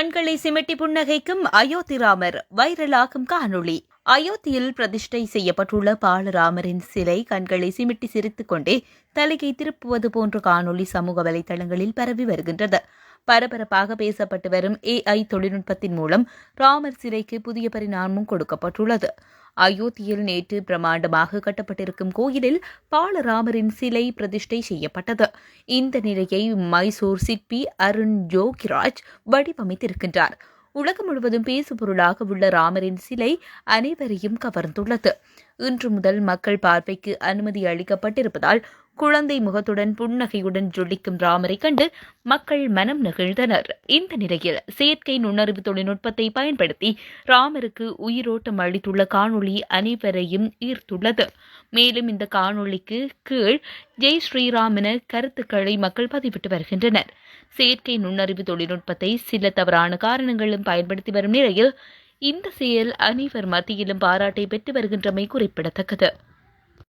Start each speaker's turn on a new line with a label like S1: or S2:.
S1: கண்களை சிமிட்டி புன்னகைக்கும் அயோத்தி ராமர் வைரலாகும் காணொளி. அயோத்தியில் பிரதிஷ்டை செய்யப்பட்டுள்ள பாலராமரின் சிலை கண்களை சிமிட்டி சிரித்துக் கொண்டே தலையை திருப்புவது போன்ற காணொளி சமூக வலைதளங்களில் பரவி வருகின்றது. பரபரப்பாக பேசப்பட்டு வரும் ஏஐ தொழில்நுட்பத்தின் மூலம் ராமர் சிலைக்கு புதிய பரிணாமம் கொடுக்கப்பட்டுள்ளது. அயோத்தியில் நேற்று பிரமாண்டமாக கட்டப்பட்டிருக்கும் கோயிலில் பாலராமரின் சிலை பிரதிஷ்டை செய்யப்பட்டது. இந்த நிலையை மைசூர் சிற்பி அருண் ஜோகிராஜ் வடிவமைத்திருக்கின்றார். உலகம் முழுவதும் பேசுபொருளாக உள்ள ராமரின் சிலை அனைவரையும் கவர்ந்துள்ளது. இன்று முதல் மக்கள் பார்வைக்கு அனுமதி அளிக்கப்பட்டிருப்பதால் குழந்தை முகத்துடன் புன்னகையுடன் ஜொலிக்கும் ராமரை கண்டு மக்கள் மனம் நெகிழ்ந்தனர். இந்த நிலையில் செயற்கை நுண்ணறிவு தொழில்நுட்பத்தை பயன்படுத்தி ராமருக்கு உயிரோட்டம் அளித்துள்ள காணொளி அனைவரையும் ஈர்த்துள்ளது. மேலும் இந்த காணொளிக்கு கீழ் ஜெய் ஸ்ரீராம் என கருத்துக்களை மக்கள் பதிவிட்டு வருகின்றனர். செயற்கை நுண்ணறிவு தொழில்நுட்பத்தை சில தவறான காரணங்களும் பயன்படுத்தி வரும் நிலையில் இந்த செயல் அனைவர் மத்தியிலும் பாராட்டை பெற்று வருகின்றமை குறிப்பிடத்தக்கது.